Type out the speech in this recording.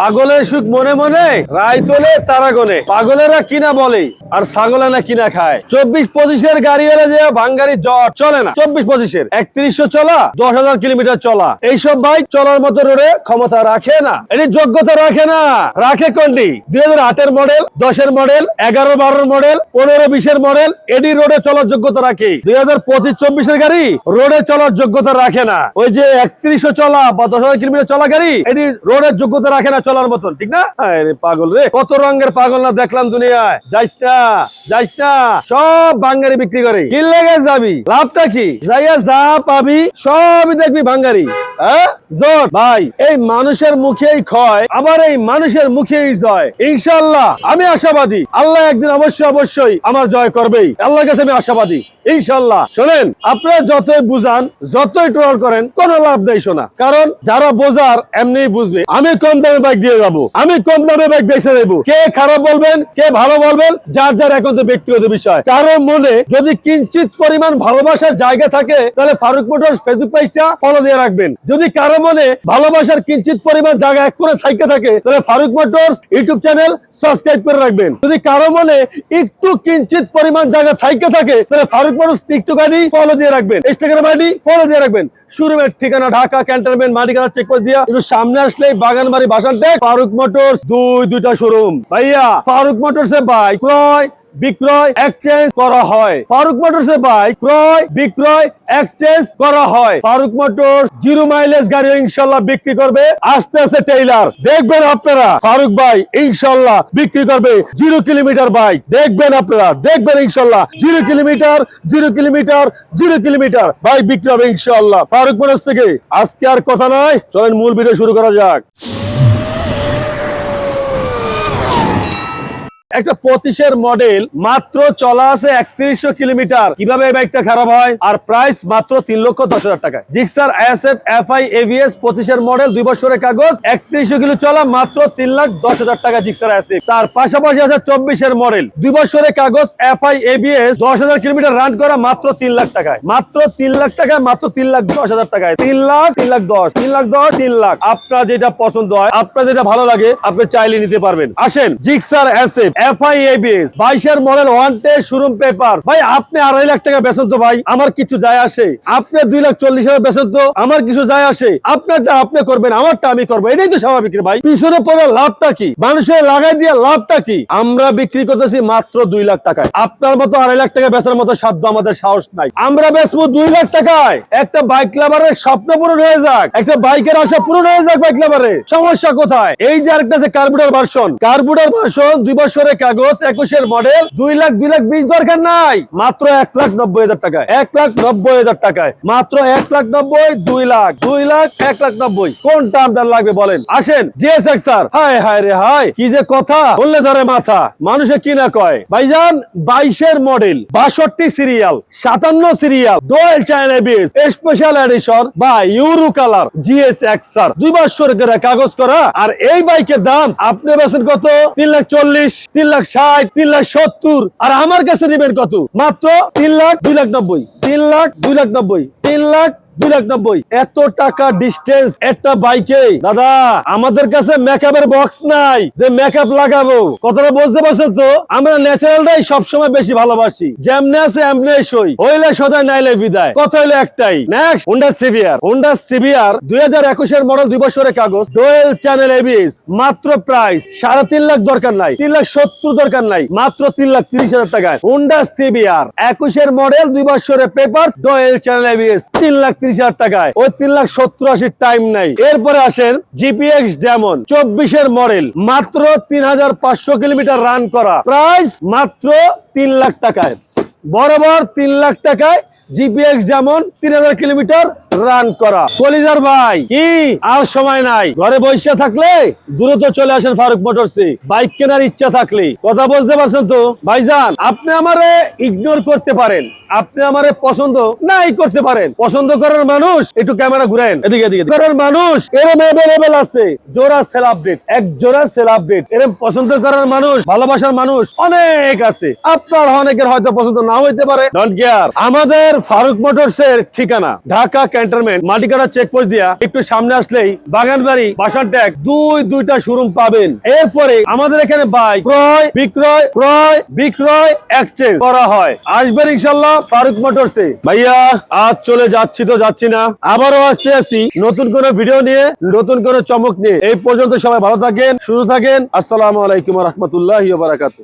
পাগলের সুখ মনে মনে রায় তোলে তারা গনে পাগলেরা কিনা বলে আর ছাগলে না কিনা খায়। চব্বিশ পঁচিশের গাড়ি হলে যে ভাঙ্গারি জট চলে না। চব্বিশ পঁচিশের, একত্রিশশো চলা, দশ হাজার কিলোমিটার চলা। এইসব বাইক চলার মতো রোডে ক্ষমতা রাখে না। এটি যোগ্যতা রাখে না। রাখে কোনটি? দুই হাজার আটের মডেল, দশের মডেল, এগারো বারোর মডেল, পনেরো বিশের মডেল, এটি রোডে চলার যোগ্যতা রাখে। দুই হাজার পঁচিশ চব্বিশের গাড়ি রোডে চলার যোগ্যতা রাখে না। ওই যে একত্রিশশো চলা বা দশ হাজার কিলোমিটার চলা গাড়ি, এটি রোডের যোগ্যতা রাখে না চলার মতন, ঠিক না? পাগল রে, কত রঙের পাগল না দেখলাম দুনিয়ায়। যাইস না যাইস না সব বাঙ্গারি বিক্রি করে। কি লেগে যাবি, লাভটা কি? যাইয়া যা পাবি, সবই দেখবি বাঙ্গারি হ্যাঁ? জোর। ভাই, এই মানুষের মুখেই ক্ষয়, আবার এই মানুষের মুখেই জয়। ইনশাল্লাহ আমি আশাবাদী। আল্লাহ একদিন অবশ্যই অবশ্যই আমার জয় করবেই। আল্লাহর কাছে আমি আশাবাদী। ইনশাল্লাহ শোনেন, আপনারা যতই বুঝান, যতই ট্রল করেন, কোনো লাভ নেই শোনা কারণ যারা বোঝার এমনি বুঝবে। আমি কম দামে বাইক দিয়ে যাব। আমি কম দামে বাইক বেছে দেবো কে খারাপ বলবেন, কে ভালো বলবেন, যার যার এখন তো ব্যক্তিগত বিষয়। কারও মনে যদি কিঞ্চিত পরিমাণ ভালোবাসার জায়গা থাকে, তাহলে ফারুক মোটর ফেসবুক পেজটা ফলো দিয়ে রাখবেন। যদি কারও মনে ভালোবাসার কিঞ্চিত পরিমাণ জায়গা এক করে থাকতে থাকে, তাহলে Farooq motors YouTube channel subscribe করে রাখবেন। যদি কারও মনে একটু কিঞ্চিত পরিমাণ জায়গা থাকতে থাকে, তাহলে ফারুক মোটরস আইডি ফলো দিয়ে রাখবেন। ইনস্টাগ্রাম আইডি ফলো দিয়ে রাখবেন। শোরুমের ঠিকানা ঢাকা, ক্যান্টনমেন্ট মালিকানা চেক পোস্ট দিয়া একটু সামনে আসলে বাগানবাড়ি বাসার ডেক ফারুক মোটরস দুই, দুইটা শোরুম ভাইয়া, ফারুক মোটরস এ বাইক ক্রয় বিক্রয় এক্সচেঞ্জ করা হয়। ফারুক মোটরস এ বাইক ক্রয়, বিক্রয় এক্সচেঞ্জ করা হয়। ফারুক মোটরস জিরো মাইলেজ গাড়ি ইনশাল্লাহ বিক্রি করবে। আস্তে আস্তে টেইলার দেখবেন আপনারা, ফারুক ভাই, ইনশাল্লাহ বিক্রি করবে জিরো কিলোমিটার বাইক দেখবেন আপনারা, দেখবেন ইনশাল্লাহ zero kilometre zero kilometre zero kilometre bike বিক্রি হবে ইনশাল্লাহ। ফারুক মোটরস থেকে আজকে আর কথা নয় চলেন মূল ভিডিও শুরু করা যাক। একটা পঁচিশের মডেল মাত্র চলা আছে একত্রিশশো কিলোমিটার। কীভাবে এই বাইকটা খারাপ হয়? আর প্রাইস মাত্র তিন লক্ষ দশ হাজার টাকা Gixxer S F F I ABS পঁচিশের মডেল দুই বছরের কাগজ, একত্রিশশো কিলো চলা মাত্র তিন লাখ দশ হাজার টাকা জিক্সার এস এফ তার পাশাপাশি আছে চব্বিশের মডেল দুই বছরের কাগজ এফ আই এবিএস দশ হাজার কিলোমিটার রান করা মাত্র তিন লাখ টাকায়। মাত্র তিন লাখ টাকায়, মাত্র তিন লাখ দশ হাজার টাকায়। তিন লাখ তিন লাখ দশ, তিন লাখ দশ, তিন লাখ। আপনার যেটা পছন্দ হয়, আপনার যেটা ভালো লাগে, আপনি চাইলে নিতে পারবেন। আসেন জিক্সার এস এফ আমার কিছু যায় আসে। দুই লাখ চল্লিশ হাজার বেতন তো আমার কিছু যায় আসে। আপনারটা আপনি করবেন, আমারটা আমি করব। এটাই তো স্বাভাবিক ভাই। পিছনে লাভটা কি? মানুষের লাগাই দিয়ে লাভটা কি? আমরা বিক্রি করতেছি মাত্র দুই লাখ টাকায়। আপনার মতো আড়াই লাখ টাকা মতো সাধ্য আমাদের সাহস নাই। আমরা দুই লাখ টাকায়। একটা বাইক লাভারের স্বপ্ন পূরণ হয়ে যাক। একটা বাইকের আশা পূরণ হয়ে যাক বাইক লাভারের সমস্যা কোথায়? এই যে আরেকটা যে কার্বুটার ভার্সন কার্বুটার ভার্সন দুই বছরের কাগজ, একুশের মডেল দুই লাখ দুই লাখ বিশ দরকার নাই। মাত্র এক লাখ নব্বই হাজার টাকায়। এক লাখ নব্বই হাজার টাকায়। মাত্র এক লাখ নব্বই, দুই লাখ দুই লাখ, এক লাখ নব্বই। কোনটা আপনার লাগবে বলেন? আসেন, জিএস স্যার। হায় হায় রে, হায়। কি যে কথা। বললে ধরে মাথা। মানুষে কি না কয়? ভাইজান, বাইশের মডেল বাষট্টি সিরিয়াল সাতান্ন serial dual China BS special edition বা ইউরো কালার জিএস এক্সার দুই বছর করে কাগজ করা। আর এই বাইকের দাম, আপনি বেছেন কত? তিন লাখ চল্লিশ তিন লাখ ষাট, তিন লাখ সত্তর, আর আমার কাছে নেবেন কত? মাত্র তিন লাখ দুই লাখ নব্বই, তিন লাখ দুই লাখ নব্বই। তিন লাখ, দুই লাখ নব্বই। এত টাকা ডিস্টেন্স একটা বাইকে দাদা, আমাদের কাছে মেকআপের বক্স নাই, যে মেকআপ লাগাবো। কথাটা বুঝতে তো? আমরা ন্যাচারালটাই সবসময় বেশি ভালোবাসি। যেমনে আছে সই। হইলে সদায় নাইলে বিদায়। কথা হইল একটাই। নেক্সট হোন্ডা সিভিয়ার সিভিয়ার দুই হাজার একুশের মডেল দুই বছরের কাগজ। ডোয়েল চ্যানেল এবিএস মাত্র প্রাইস সাড়ে তিন লাখ দরকার নাই। তিন লাখ সত্তর দরকার নাই। মাত্র তিন লাখ তিরিশ হাজার টাকায়। হোন্ডা সিভিয়ার একুশের মডেল দুই বছরের পেপার ডোয়েল চ্যানেল এবিএস তিন লাখ তিরিশ হাজার টাকায়। ওই তিন লাখ সত্তর আশির টাইম নাই। এরপরে আসেন জিপিএক্স ডেমন চব্বিশের মডেল মাত্র তিন হাজার পাঁচশো কিলোমিটার রান করা। প্রাইস মাত্র তিন লাখ টাকায়। বরাবর তিন লাখ টাকায় জিপিএক্স যেমন তিন হাজার কিলোমিটার রান করা। কলিজার ভাই কি? আর সময় নাই। ঘরে বসে থাকলে দ্রুত চলে আসেন ফারুক মোটরসে। বাইক কেনার ইচ্ছা থাকলে। কথা বুঝতে পারছেন তো? ভাইজান আপনি আমারে ইগনোর করতে পারেন। আপনি আমারে পছন্দ নাই করতে পারেন। পছন্দ করার মানুষ একটু ক্যামেরা ঘুরেন এদিকে এদিকে। করার মানুষ এরম অ্যাভেলেবেল আছে। জোড়া সেল আপডেট এক জোড়া সেল আপডেট এরম পছন্দ করার মানুষ ভালোবাসার মানুষ অনেক আছে। আপনার অনেকের হয়তো পছন্দ না হইতে পারে। ডোন্ট কেয়ার আমাদের ফারুক মোটরস এর ঠিকানা, ঢাকা ক্যান্টনমেন্ট। মাটিকাটা চেকপোস্ট দিয়া একটু সামনে আসলেই বাগানবাড়ি, বাসার ট্যাগ, দুই দুইটা শোরুম পাবেন। এরপরে আমাদের এখানে বাইক ক্রয়, বিক্রয় ক্রয়, বিক্রয় এক্সচেঞ্জ করা হয়। আসবেন ইনশাল্লাহ ফারুক মোটরস। এ ভাইয়া, আজ চলে যাচ্ছি তো যাচ্ছি না। আবারও আসতে আসি নতুন কোন ভিডিও নিয়ে, নতুন কোন চমক নিয়ে। এই পর্যন্ত সবাই ভালো থাকেন, সুস্থ থাকেন। আসসালামু আলাইকুম রহমতুল্লাহ বারাকাতু